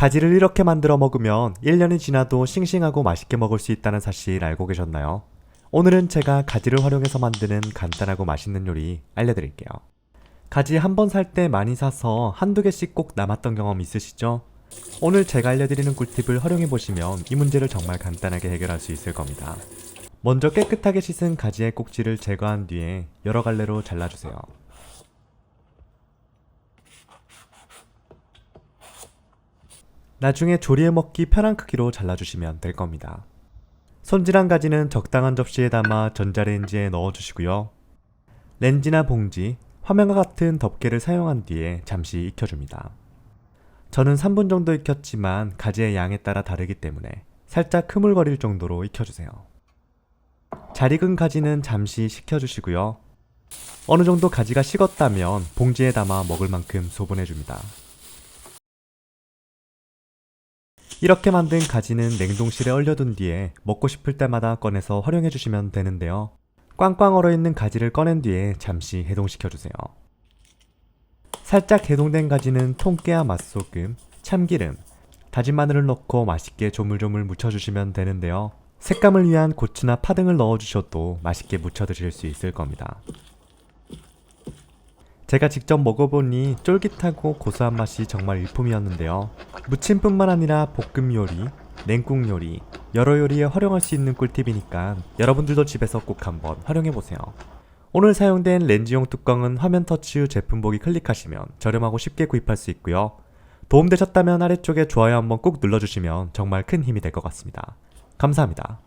가지를 이렇게 만들어 먹으면 1년이 지나도 싱싱하고 맛있게 먹을 수 있다는 사실 알고 계셨나요? 오늘은 제가 가지를 활용해서 만드는 간단하고 맛있는 요리 알려드릴게요. 가지 한 번 살 때 많이 사서 한두 개씩 꼭 남았던 경험 있으시죠? 오늘 제가 알려드리는 꿀팁을 활용해 보시면 이 문제를 정말 간단하게 해결할 수 있을 겁니다. 먼저 깨끗하게 씻은 가지의 꼭지를 제거한 뒤에 여러 갈래로 잘라주세요. 나중에 조리해 먹기 편한 크기로 잘라주시면 될 겁니다. 손질 한 가지는 적당한 접시에 담아 전자레인지에 넣어주시고요. 렌즈나 봉지, 화면과 같은 덮개를 사용한 뒤에 잠시 익혀줍니다. 저는 3분 정도 익혔지만 가지의 양에 따라 다르기 때문에 살짝 흐물거릴 정도로 익혀주세요. 잘 익은 가지는 잠시 식혀주시고요. 어느 정도 가지가 식었다면 봉지에 담아 먹을 만큼 소분해줍니다. 이렇게 만든 가지는 냉동실에 얼려둔 뒤에 먹고 싶을 때마다 꺼내서 활용해 주시면 되는데요. 꽝꽝 얼어있는 가지를 꺼낸 뒤에 잠시 해동시켜 주세요. 살짝 해동된 가지는 통깨와 맛소금, 참기름, 다진 마늘을 넣고 맛있게 조물조물 무쳐주시면 되는데요. 색감을 위한 고추나 파 등을 넣어주셔도 맛있게 무쳐 드실 수 있을 겁니다. 제가 직접 먹어보니 쫄깃하고 고소한 맛이 정말 일품이었는데요. 무침뿐만 아니라 볶음 요리, 냉국 요리, 여러 요리에 활용할 수 있는 꿀팁이니까 여러분들도 집에서 꼭 한번 활용해보세요. 오늘 사용된 렌즈용 뚜껑은 화면 터치 후 제품 보기 클릭하시면 저렴하고 쉽게 구입할 수 있고요. 도움되셨다면 아래쪽에 좋아요 한번 꼭 눌러주시면 정말 큰 힘이 될 것 같습니다. 감사합니다.